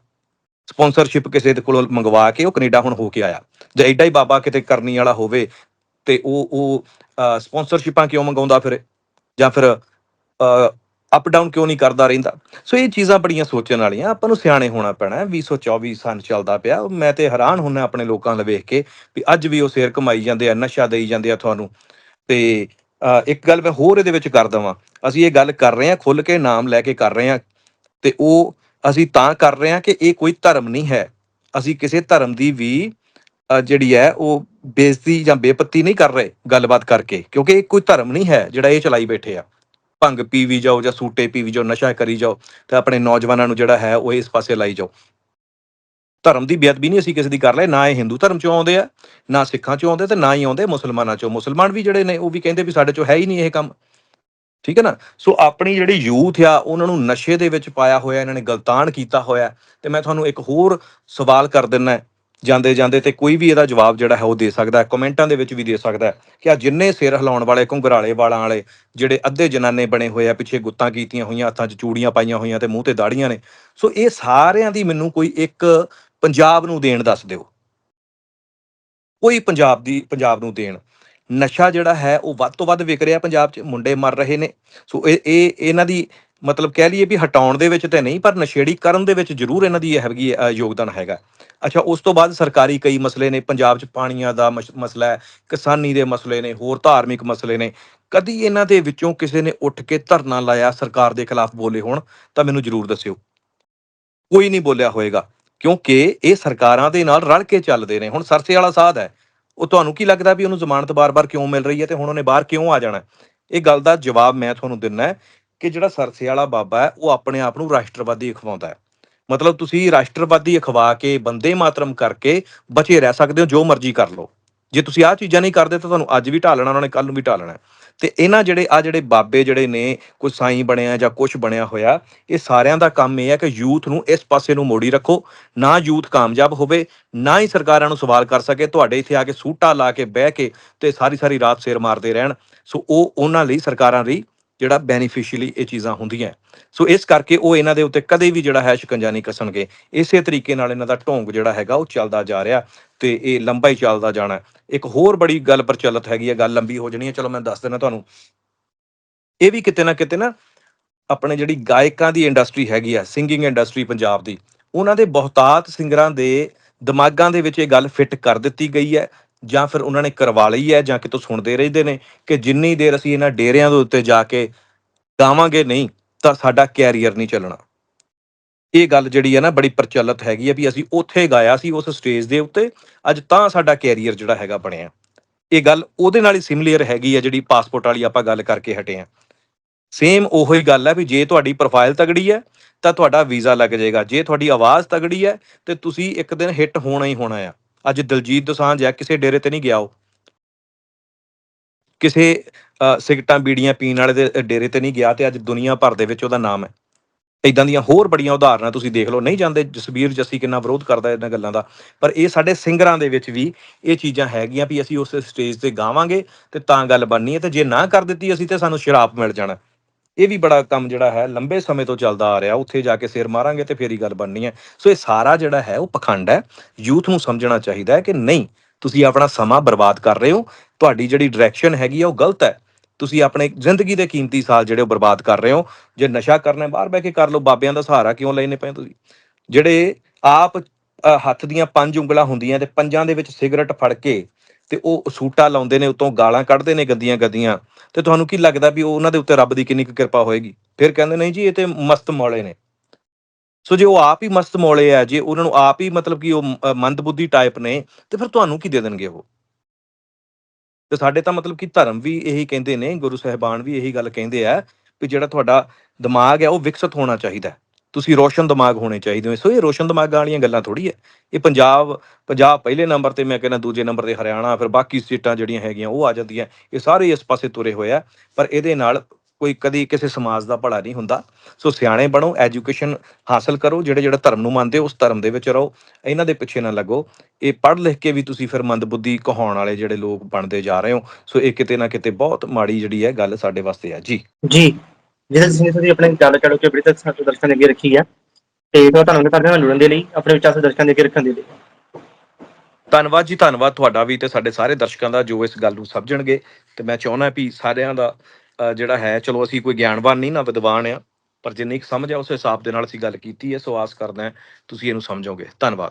ਸਪਾਂਸਰਸ਼ਿਪ ਕਿਸੇ ਦੇ ਕੋਲੋਂ ਮੰਗਵਾ ਕੇ ਉਹ ਕੈਨੇਡਾ ਹੁਣ ਹੋ ਕੇ ਆਇਆ। ਜੇ ਐਡਾ ਹੀ ਬਾਬਾ ਕਿਤੇ ਕਰਨੀ ਵਾਲਾ ਹੋਵੇ ਤੇ ਉਹ ਉਹ ਸਪਾਂਸਰਸ਼ਿਪਾਂ ਕਿਉਂ ਮੰਗਾਉਂਦਾ ਫਿਰ? ਜਾਂ ਫਿਰ ਅਪ ਡਾਊਨ ਕਿਉਂ ਨਹੀਂ ਕਰਦਾ ਰਹਿੰਦਾ? ਸੋ ਇਹ ਚੀਜ਼ਾਂ ਬੜੀਆਂ ਸੋਚਣ ਵਾਲੀਆਂ, ਆਪਾਂ ਨੂੰ ਸਿਆਣੇ ਹੋਣਾ ਪੈਣਾ ਹੈ। 2024 ਸਾਲ ਚੱਲਦਾ ਪਿਆ। ਮੈਂ ਤੇ ਹੈਰਾਨ ਹੁੰਨਾ ਆਪਣੇ ਲੋਕਾਂ ਨੂੰ ਵੇਖ ਕੇ ਵੀ ਅੱਜ ਵੀ ਉਹ ਸਿਰ ਕਮਾਈ ਜਾਂਦੇ ਆ, ਨਸ਼ਾ ਦੇਈ ਜਾਂਦੇ ਆ ਤੁਹਾਨੂੰ। ਤੇ ਇੱਕ ਗੱਲ ਮੈਂ ਹੋਰ ਇਹਦੇ ਵਿੱਚ ਕਰ ਦਵਾਂ। ਅਸੀਂ ਇਹ ਗੱਲ ਕਰ ਰਹੇ ਹਾਂ, ਖੁੱਲ ਕੇ ਨਾਮ ਲੈ ਕੇ ਕਰ ਰਹੇ ਹਾਂ। ਤੇ ਉਹ ਅਸੀਂ ਤਾਂ ਕਰ ਰਹੇ ਹਾਂ ਕਿ ਇਹ ਕੋਈ ਧਰਮ ਨਹੀਂ ਹੈ। ਅਸੀਂ ਕਿਸੇ ਧਰਮ ਦੀ ਵੀ ਜਿਹੜੀ ਹੈ, ਉਹ ਬੇਇੱਜ਼ਤੀ ਜਾਂ ਬੇਪਤੀ ਨਹੀਂ ਕਰ ਰਹੇ, ਗੱਲਬਾਤ ਕਰਕੇ। ਕਿਉਂਕਿ ਇਹ ਕੋਈ ਧਰਮ ਨਹੀਂ ਹੈ ਜਿਹੜਾ ਇਹ ਚਲਾਈ ਬੈਠੇ ਆ। ਭੰਗ ਪੀ ਵੀ ਜਾਓ ਜਾਂ ਸੂਟੇ ਪੀ ਵੀ ਜਾਓ, ਨਸ਼ਾ ਕਰੀ ਜਾਓ, ਤੇ ਆਪਣੇ ਨੌਜਵਾਨਾਂ ਨੂੰ ਜਿਹੜਾ ਹੈ ਉਹ ਇਸ ਪਾਸੇ ਲਾਈ ਜਾਓ। ਧਰਮ ਦੀ ਬੇਅਦਬੀ ਨਹੀਂ ਅਸੀਂ ਕਿਸੇ ਦੀ ਕਰ ਰਹੇ ਨਾ ਇਹ ਹਿੰਦੂ ਧਰਮ ਚੋਂ ਆਉਂਦੇ ਆ, ਨਾ ਸਿੱਖਾਂ ਚੋਂ ਆਉਂਦੇ ਤੇ ਨਾ ਹੀ ਆਉਂਦੇ ਮੁਸਲਮਾਨਾਂ ਚੋਂ। ਮੁਸਲਮਾਨ ਵੀ ਜਿਹੜੇ ਨੇ, ਉਹ ਵੀ ਕਹਿੰਦੇ ਵੀ ਸਾਡੇ ਚੋਂ ਹੈ ਹੀ ਨਹੀਂ ਇਹ ਕੰਮ। ਠੀਕ ਹੈ ਨਾ? ਸੋ ਆਪਣੀ ਜਿਹੜੀ ਯੂਥ ਆ, ਉਹਨਾਂ ਨੂੰ ਨਸ਼ੇ ਦੇ ਵਿੱਚ ਪਾਇਆ ਹੋਇਆ, ਇਹਨਾਂ ਨੇ ਗਲਤਾਨ ਕੀਤਾ ਹੋਇਆ। ਤੇ ਮੈਂ ਤੁਹਾਨੂੰ ਇੱਕ ਹੋਰ ਸਵਾਲ ਕਰ ਦਿੰਨਾ ਜਾਂਦੇ ਜਾਂਦੇ ਤੇ ਕੋਈ ਵੀ ਇਹਦਾ ਜਵਾਬ ਜਿਹੜਾ ਹੈ ਉਹ ਦੇ ਸਕਦਾ ਹੈ। ਕਮੈਂਟਾਂ ਦੇ ਵਿੱਚ ਵੀ ਦੇ ਸਕਦਾ ਹੈ ਕਿ ਆ ਜਿੰਨੇ ਸਿਰ ਹਿਲਾਉਣ ਵਾਲੇ ਘੁੰਗਰਾਲੇ ਵਾਲਾਂ ਵਾਲੇ, ਜਿਹੜੇ ਅੱਧੇ ਜਨਾਨੇ ਬਣੇ ਹੋਏ ਆ, ਪਿੱਛੇ ਗੁੱਤਾਂ ਕੀਤੀਆਂ ਹੋਈਆਂ, ਹੱਥਾਂ 'ਚ ਚੂੜੀਆਂ ਪਾਈਆਂ ਹੋਈਆਂ ਤੇ ਮੂੰਹ ਤੇ ਦਾੜੀਆਂ ਨੇ। ਸੋ ਇਹ ਸਾਰਿਆਂ ਦੀ ਮੈਨੂੰ ਕੋਈ ਇੱਕ ਪੰਜਾਬ ਨੂੰ ਦੇਣ ਦੱਸ ਦਿਓ। ਕੋਈ ਪੰਜਾਬ ਦੀ, ਪੰਜਾਬ ਨੂੰ ਦੇਣ। ਨਸ਼ਾ ਜਿਹੜਾ ਹੈ ਉਹ ਵੱਧ ਤੋਂ ਵੱਧ ਵਿਕ ਰਿਹਾ ਪੰਜਾਬ 'ਚ, ਮੁੰਡੇ ਮਰ ਰਹੇ ਨੇ। ਸੋ ਇਹ ਇਹ, ਇਹਨਾਂ ਦੀ ਮਤਲਬ ਕਹਿ ਲਈਏ ਵੀ ਹਟਾਉਣ ਦੇ ਵਿੱਚ ਤੇ ਨਹੀਂ, ਪਰ ਨਸ਼ੇੜੀ ਕਰਨ ਦੇ ਵਿੱਚ ਜ਼ਰੂਰ ਇਹਨਾਂ ਦੀ ਇਹ ਹੈਗੀ ਯੋਗਦਾਨ ਹੈਗਾ। ਅੱਛਾ, ਉਸ ਤੋਂ ਬਾਅਦ ਸਰਕਾਰੀ ਕਈ ਮਸਲੇ ਨੇ, ਪੰਜਾਬ 'ਚ ਪਾਣੀਆਂ ਦਾ ਮਸ- ਮਸਲਾ ਹੈ, ਕਿਸਾਨੀ ਦੇ ਮਸਲੇ ਨੇ, ਹੋਰ ਧਾਰਮਿਕ ਮਸਲੇ ਨੇ। ਕਦੀ ਇਹਨਾਂ ਦੇ ਵਿੱਚੋਂ ਕਿਸੇ ਨੇ ਉੱਠ ਕੇ ਧਰਨਾ ਲਾਇਆ ਸਰਕਾਰ ਦੇ ਖਿਲਾਫ ਬੋਲੇ ਹੋਣ, ਤਾਂ ਮੈਨੂੰ ਜ਼ਰੂਰ ਦੱਸਿਓ। ਕੋਈ ਨਹੀਂ ਬੋਲਿਆ ਹੋਏਗਾ, ਕਿਉਂਕਿ ਇਹ ਸਰਕਾਰਾਂ ਦੇ ਨਾਲ ਰਲ ਕੇ ਚੱਲਦੇ ਨੇ। ਹੁਣ ਸਰਸੇ ਵਾਲਾ ਸਾਧ ਹੈ। ਉਹ ਤੁਹਾਨੂੰ ਕੀ ਲੱਗਦਾ ਵੀ ਉਹਨੂੰ ਜ਼ਮਾਨਤ ਬਾਰ-ਬਾਰ ਕਿਉਂ ਮਿਲ ਰਹੀ ਹੈ ਤੇ ਹੁਣ ਉਹਨੇ ਬਾਹਰ ਕਿਉਂ ਆ ਜਾਣਾ? ਇਹ ਗੱਲ ਦਾ ਜਵਾਬ ਮੈਂ ਤੁਹਾਨੂੰ ਦਿੰਨਾ ਹੈ ਕਿ ਜਿਹੜਾ ਸਰਸੇ ਵਾਲਾ ਬਾਬਾ ਹੈ, ਉਹ ਆਪਣੇ ਆਪ ਨੂੰ ਰਾਸ਼ਟਰਵਾਦੀ ਅਖਵਾਉਂਦਾ ਹੈ। ਮਤਲਬ ਤੁਸੀਂ ਰਾਸ਼ਟਰਵਾਦੀ ਅਖਵਾ ਕੇ, ਬੰਦੇ ਮਾਤਰਮ ਕਰਕੇ ਬਚੇ ਰਹਿ ਸਕਦੇ ਹੋ, ਜੋ ਮਰਜ਼ੀ ਕਰ ਲਓ। ਜੇ ਤੁਸੀਂ ਆਹ ਚੀਜ਼ਾਂ ਨਹੀਂ ਕਰਦੇ, ਤਾਂ ਤੁਹਾਨੂੰ ਅੱਜ ਵੀ ਢਾਲਣਾ ਉਹਨਾਂ ਨੇ ਕੱਲ ਨੂੰ ਵੀ ਢਾਲਣਾ ਹੈ। ਤੇ ਇਹਨਾਂ ਜਿਹੜੇ ਆ ਜਿਹੜੇ ਬਾਬੇ ਜਿਹੜੇ ਨੇ, ਕੋਈ ਸਾਈਂ ਬਣਿਆ ਜਾਂ ਕੁਝ ਬਣਿਆ ਹੋਇਆ, ਇਹ ਸਾਰਿਆਂ ਦਾ ਕੰਮ ਇਹ ਹੈ ਕਿ ਯੂਥ ਨੂੰ ਇਸ ਪਾਸੇ ਨੂੰ ਮੋੜੀ ਰੱਖੋ। ਨਾ ਯੂਥ ਕਾਮਯਾਬ ਹੋਵੇ, ਨਾ ਹੀ ਸਰਕਾਰਾਂ ਨੂੰ ਸਵਾਲ ਕਰ ਸਕੇ, ਤੁਹਾਡੇ ਇੱਥੇ ਆ ਕੇ ਸੂਟਾ ਲਾ ਕੇ ਬਹਿ ਕੇ ਤੇ ਸਾਰੀ ਸਾਰੀ ਰਾਤ ਸਿਰ ਮਾਰਦੇ ਰਹਿਣ। ਸੋ ਉਹ ਉਹਨਾਂ ਲਈ ਸਰਕਾਰਾਂ ਲਈ ਜਿਹੜਾ ਬੈਨੀਫੀਸ਼ੀਅਲੀ ਇਹ ਚੀਜ਼ਾਂ ਹੁੰਦੀਆਂ ਸੋ ਇਸ ਕਰਕੇ ਉਹ ਇਹਨਾਂ ਦੇ ਉੱਤੇ ਕਦੇ ਵੀ ਜਿਹੜਾ ਹੈ ਸ਼ਿਕੰਜਾ ਨਹੀਂ ਕੱਸਣਗੇ। ਇਸੇ ਤਰੀਕੇ ਨਾਲ ਇਹਨਾਂ ਦਾ ਢੋਂਗ ਜਿਹੜਾ ਹੈਗਾ ਉਹ ਚੱਲਦਾ ਜਾ ਰਿਹਾ ਤੇ ਇਹ ਲੰਬਾ ਹੀ ਚੱਲਦਾ ਜਾਣਾ ਇੱਕ ਹੋਰ ਬੜੀ ਗੱਲ ਪ੍ਰਚਲਿਤ ਹੈਗੀ ਹੈ, ਗੱਲ ਲੰਬੀ ਹੋ ਜਾਣੀ ਹੈ, ਚਲੋ ਮੈਂ ਦੱਸ ਦਿੰਦਾ ਤੁਹਾਨੂੰ। ਇਹ ਵੀ ਕਿਤੇ ਨਾ ਕਿਤੇ ਨਾ ਆਪਣੇ ਜਿਹੜੀ ਗਾਇਕਾਂ ਦੀ ਇੰਡਸਟਰੀ ਹੈਗੀ ਆ ਸਿੰਗਿੰਗ ਇੰਡਸਟਰੀ ਪੰਜਾਬ ਦੀ, ਉਹਨਾਂ ਦੇ ਬਹੁਤਾਤ ਸਿੰਗਰਾਂ ਦੇ ਦਿਮਾਗਾਂ ਦੇ ਵਿੱਚ ਇਹ ਗੱਲ ਫਿੱਟ ਕਰ ਦਿੱਤੀ ਗਈ ਹੈ। ਜਾਂ ਫਿਰ ਉਹਨਾਂ ਨੇ ਕਰਵਾ ਲਈ ਹੈ ਜਾਂ ਕਿਤੋਂ ਸੁਣਦੇ ਰਹਿੰਦੇ ਨੇ ਕਿ ਜਿੰਨੀ ਦੇਰ ਅਸੀਂ ਇਹਨਾਂ ਡੇਰਿਆਂ ਦੇ ਉੱਤੇ ਜਾ ਕੇ ਗਾਵਾਂਗੇ ਨਹੀਂ, ਤਾਂ ਸਾਡਾ ਕੈਰੀਅਰ ਨਹੀਂ ਚੱਲਣਾ। ਇਹ ਗੱਲ ਜਿਹੜੀ ਹੈ ਨਾ ਬੜੀ ਪ੍ਰਚਲਿਤ ਹੈਗੀ ਹੈ ਵੀ ਅਸੀਂ ਉੱਥੇ ਗਾਇਆ ਸੀ ਉਸ ਸਟੇਜ ਦੇ ਉੱਤੇ, ਅੱਜ ਤਾਂ ਸਾਡਾ ਕੈਰੀਅਰ ਜਿਹੜਾ ਹੈਗਾ ਬਣਿਆ। ਇਹ ਗੱਲ ਉਹਦੇ ਨਾਲ ਹੀ ਸਿਮੀਲਰ ਹੈਗੀ ਹੈ ਜਿਹੜੀ ਪਾਸਪੋਰਟ ਵਾਲੀ ਆਪਾਂ ਗੱਲ ਕਰਕੇ ਹਟੇ ਆ ਸੇਮ ਉਹੋ ਹੀ ਗੱਲ ਹੈ ਵੀ ਜੇ ਤੁਹਾਡੀ ਪ੍ਰੋਫਾਈਲ ਤਗੜੀ ਹੈ, ਤਾਂ ਤੁਹਾਡਾ ਵੀਜ਼ਾ ਲੱਗ ਜਾਏਗਾ। ਜੇ ਤੁਹਾਡੀ ਆਵਾਜ਼ ਤਗੜੀ ਹੈ, ਤੇ ਤੁਸੀਂ ਇੱਕ ਦਿਨ ਹਿੱਟ ਹੋਣਾ ਹੀ ਹੋਣਾ ਆ। ਅੱਜ ਦਲਜੀਤ ਦੋਸਾਂਝ ਹੈ ਕਿਸੇ ਡੇਰੇ ਤੇ ਨਹੀਂ ਗਿਆ ਉਹ। ਕਿਸੇ ਸਿਗਟਾਂ ਬੀੜੀਆਂ ਪੀਣ ਵਾਲੇ ਦੇ ਡੇਰੇ ਤੇ ਨਹੀਂ ਗਿਆ ਤੇ ਅੱਜ ਦੁਨੀਆ ਭਰ ਦੇ ਵਿੱਚ ਉਹਦਾ ਨਾਮ ਹੈ। ਇਦਾਂ ਦੀਆਂ ਹੋਰ ਬੜੀਆਂ ਉਦਾਹਰਨਾਂ ਤੁਸੀਂ ਦੇਖ ਲਓ। ਨਹੀਂ ਜਾਂਦੇ ਜਸਬੀਰ ਜੱਸੀ ਕਿੰਨਾ ਵਿਰੋਧ ਕਰਦਾ ਇਹਨਾਂ ਗੱਲਾਂ ਦਾ। ਪਰ ਇਹ ਸਾਡੇ ਸਿੰਗਰਾਂ ਦੇ ਵਿੱਚ ਵੀ ਇਹ ਚੀਜ਼ਾਂ ਹੈਗੀਆਂ ਵੀ ਅਸੀਂ ਉਸ ਸਟੇਜ ਤੇ ਗਾਵਾਂਗੇ ਤੇ ਤਾਂ ਗੱਲ ਬਣਨੀ ਹੈ ਤੇ ਜੇ ਨਾ ਕਰ ਦਿੱਤੀ ਅਸੀਂ ਤੇ ਸਾਨੂੰ ਸ਼ਰਾਪ ਮਿਲ ਜਾਣਾ। ਇਹ ਵੀ ਬੜਾ ਕੰਮ ਜਿਹੜਾ ਹੈ, ਲੰਬੇ ਸਮੇਂ ਤੋਂ ਚੱਲਦਾ ਆ ਰਿਹਾ। ਉੱਥੇ ਜਾ ਕੇ ਸਿਰ ਮਾਰਾਂਗੇ ਤੇ ਫੇਰ ਹੀ ਗੱਲ ਬਣਨੀ ਹੈ। ਸੋ ਇਹ ਸਾਰਾ ਜਿਹੜਾ ਹੈ, ਉਹ ਪਖੰਡ ਹੈ। ਯੂਥ ਨੂੰ ਸਮਝਣਾ ਚਾਹੀਦਾ ਹੈ ਕਿ ਨਹੀਂ, ਤੁਸੀਂ ਆਪਣਾ ਸਮਾਂ ਬਰਬਾਦ ਕਰ ਰਹੇ ਹੋ। ਤੁਹਾਡੀ ਜਿਹੜੀ ਡਾਇਰੈਕਸ਼ਨ ਹੈਗੀ ਆ, ਉਹ ਗਲਤ ਹੈ। ਤੁਸੀਂ ਆਪਣੇ ਜ਼ਿੰਦਗੀ ਦੇ ਕੀਮਤੀ ਸਾਲ ਜਿਹੜੇ ਉਹ ਬਰਬਾਦ ਕਰ ਰਹੇ ਹੋ। ਜੇ ਨਸ਼ਾ ਕਰਨਾ ਬਾਹਰ ਬਹਿ ਕੇ ਕਰ ਲਓ। ਬਾਬਿਆਂ ਦਾ ਸਹਾਰਾ ਕਿਉਂ ਲੈਣੇ ਪਏ ਤੁਸੀਂ? ਜਿਹੜੇ ਆਪ ਹੱਥ ਦੀਆਂ ਪੰਜ ਉਂਗਲਾਂ ਹੁੰਦੀਆਂ ਤੇ ਪੰਜਾਂ ਦੇ ਵਿੱਚ ਸਿਗਰਟ ਫੜ ਕੇ ਤੇ ਉਹ ਸੂਟਾ ਲਾਉਂਦੇ ਨੇ ਉਤੋਂ ਗਾਲਾਂ ਕੱਢਦੇ ਨੇ ਗੰਦੀਆਂ ਗੰਦੀਆਂ ਤੇ ਤੁਹਾਨੂੰ ਕੀ ਲੱਗਦਾ ਵੀ ਉਹ ਉਹਨਾਂ ਦੇ ਉੱਤੇ ਰੱਬ ਦੀ ਕਿੰਨੀ ਕੁ ਕਿਰਪਾ ਹੋਏਗੀ? ਫਿਰ ਕਹਿੰਦੇ ਨਹੀਂ ਜੀ ਇਹ ਤੇ ਮਸਤ ਮੌਲੇ ਨੇ। ਸੋ ਜੇ ਉਹ ਆਪ ਹੀ ਮਸਤ ਮੌਲੇ ਆ ਜੇ ਉਹਨਾਂ ਨੂੰ ਆਪ ਹੀ ਮਤਲਬ ਕਿ ਉਹ ਅ, ਮੰਦਬੁੱਧੀ ਟਾਈਪ ਨੇ ਤੇ ਫਿਰ ਤੁਹਾਨੂੰ ਕੀ ਦੇ ਦੇਣਗੇ ਉਹ? ਤੇ ਸਾਡੇ ਤਾਂ ਮਤਲਬ ਕਿ ਧਰਮ ਵੀ ਇਹੀ ਕਹਿੰਦੇ ਨੇ ਗੁਰੂ ਸਾਹਿਬਾਨ ਵੀ ਇਹੀ ਗੱਲ ਕਹਿੰਦੇ ਆ ਵੀ ਜਿਹੜਾ ਤੁਹਾਡਾ ਦਿਮਾਗ ਹੈ ਉਹ ਵਿਕਸਿਤ ਹੋਣਾ ਚਾਹੀਦਾ। ਤੁਸੀਂ ਰੋਸ਼ਨ ਦਿਮਾਗ ਹੋਣੇ ਚਾਹੀਦੇ ਹੋ। ਸੋ ਇਹ ਰੋਸ਼ਨ ਦਿਮਾਗਾਂ ਵਾਲੀਆਂ ਗੱਲਾਂ ਥੋੜੀ ਹੈ। ਇਹ ਪੰਜਾਬ ਪੰਜਾਬ ਪਹਿਲੇ ਨੰਬਰ ਤੇ ਮੈਂ ਕਹਿੰਦਾ ਦੂਜੇ ਨੰਬਰ ਤੇ ਹਰਿਆਣਾ, ਫਿਰ ਬਾਕੀ ਸਟੇਟਾਂ ਜਿਹੜੀਆਂ ਹੈਗੀਆਂ ਉਹ ਆ ਜਾਂਦੀਆਂ। ਇਹ ਸਾਰੇ ਇਸ ਪਾਸੇ ਤੁਰੇ ਹੋਏ ਆ। ਪਰ ਇਹਦੇ ਨਾਲ ਕੋਈ ਕਦੀ ਕਿਸੇ ਸਮਾਜ ਦਾ ਭਲਾ ਨਹੀਂ ਹੁੰਦਾ। ਸੋ ਸਿਆਣੇ ਬਣੋ, ਐਜੂਕੇਸ਼ਨ ਹਾਸਲ ਕਰੋ, ਜਿਹੜੇ ਜਿਹੜੇ ਧਰਮ ਨੂੰ ਮੰਨਦੇ ਹੋ, ਉਸ ਧਰਮ ਦੇ ਵਿੱਚ ਰਹੋ। ਇਹਨਾਂ ਦੇ ਪਿੱਛੇ ਨਾ ਲੱਗੋ। ਇਹ ਪੜ੍ਹ ਲਿਖ ਕੇ ਵੀ ਤੁਸੀਂ ਫਿਰ ਮੰਦਬੁੱਧੀ ਕਹਾਉਣ ਵਾਲੇ ਜਿਹੜੇ ਲੋਕ ਬਣਦੇ ਜਾ ਰਹੇ ਹੋ। ਸੋ ਇਹ ਕਿਤੇ ਨਾ ਕਿਤੇ ਬਹੁਤ ਮਾੜੀ ਜਿਹੜੀ ਹੈ ਗੱਲ ਸਾਡੇ ਵਾਸਤੇ ਹੈ ਜੀ। ਜੀ। ਜਿਹਦੇ ਤੁਸੀਂ ਤੁਸੀਂ ਆਪਣੇ ਗੱਲ ਚੜੋ ਕੇ ਬੜੀ ਤੱਕ ਸਾਡੇ ਦਰਸ਼ਕਾਂ ਦੇ ਅੱਗੇ ਰੱਖੀ ਹੈ ਤੇ ਮੈਂ ਤੁਹਾਨੂੰ ਕਰਦੇ ਹਾਂ ਜੁੜਨ ਦੇ ਲਈ ਆਪਣੇ ਵਿਚਾਰ ਸੇ ਦਰਸ਼ਕਾਂ ਦੇ ਅੱਗੇ ਰੱਖਣ ਦੇ ਲਈ। ਧੰਨਵਾਦ ਜੀ ਧੰਨਵਾਦ ਤੁਹਾਡਾ ਵੀ ਤੇ ਸਾਡੇ ਸਾਰੇ ਦਰਸ਼ਕਾਂ ਦਾ ਜੋ ਇਸ ਗੱਲ ਨੂੰ ਸਮਝਣਗੇ। ਤੇ ਮੈਂ ਚਾਹੁੰਦਾ ਵੀ ਸਾਰਿਆਂ ਦਾ ਅ, ਜਿਹੜਾ ਹੈ ਚਲੋ ਅਸੀਂ ਕੋਈ ਗਿਆਨਵਾਨ ਨਹੀਂ ਨਾ ਵਿਦਵਾਨ ਆ ਪਰ ਜਿੰਨੀ ਕੁ ਸਮਝ ਆ ਉਸ ਹਿਸਾਬ ਦੇ ਨਾਲ ਅਸੀਂ ਗੱਲ ਕੀਤੀ ਹੈ ਸੋ ਆਸ ਕਰਦਾ ਤੁਸੀਂ ਇਹਨੂੰ ਸਮਝੋਗੇ। ਧੰਨਵਾਦ।